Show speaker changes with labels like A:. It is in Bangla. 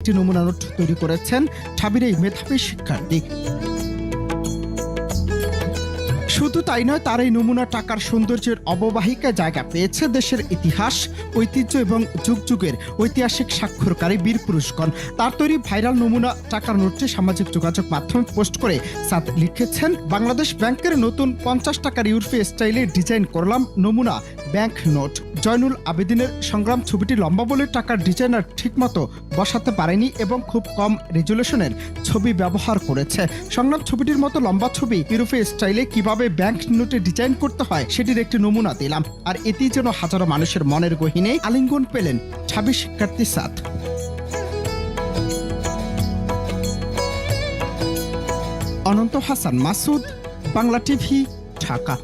A: একটি নমুনা নোট তৈরি করেছেন ঠাবির এই মেধাবী শিক্ষার্থী। শুধু তাই নয়, তার এই নমুনা টাকার সৌন্দর্যের অববাহিকা জায়গা পেয়েছে দেশের ইতিহাস, ঐতিহ্য এবং যুগ যুগের ঐতিহাসিক স্বাক্ষরকারী বীর পুরুষগণ। তার তৈরি ভাইরাল নমুনা টাকার নোটটি সামাজিক যোগাযোগ মাধ্যমে পোস্ট করে সাদ লিখেছেন, বাংলাদেশ ব্যাংকের নতুন পঞ্চাশ টাকার ইউরপি স্টাইলে ডিজাইন করলাম নমুনা ব্যাংক নোট জয়নুল আবেদিনের সংগ্রাম ছবিটি লম্বা বলে টাকার ডিজাইনার ঠিকমতো বসাতে পারেনি এবং খুব কম রেজুলেশনের ছবি ব্যবহার করেছে। সংগ্রাম ছবিটির মতো লম্বা ছবি, ইউরোপে স্টাইলে কীভাবে ব্যাংক নোটে ডিজাইন করতে হয় সেটির একটি নমুনা দিলাম। আর এতেই যেন হাজারো মানুষের মনের গহিনে আলিঙ্গন পেলেন ছাবি শিক্ষার্থী সাদ। অনন্ত হাসান মাসুদ, বাংলা টিভি, ঢাকা।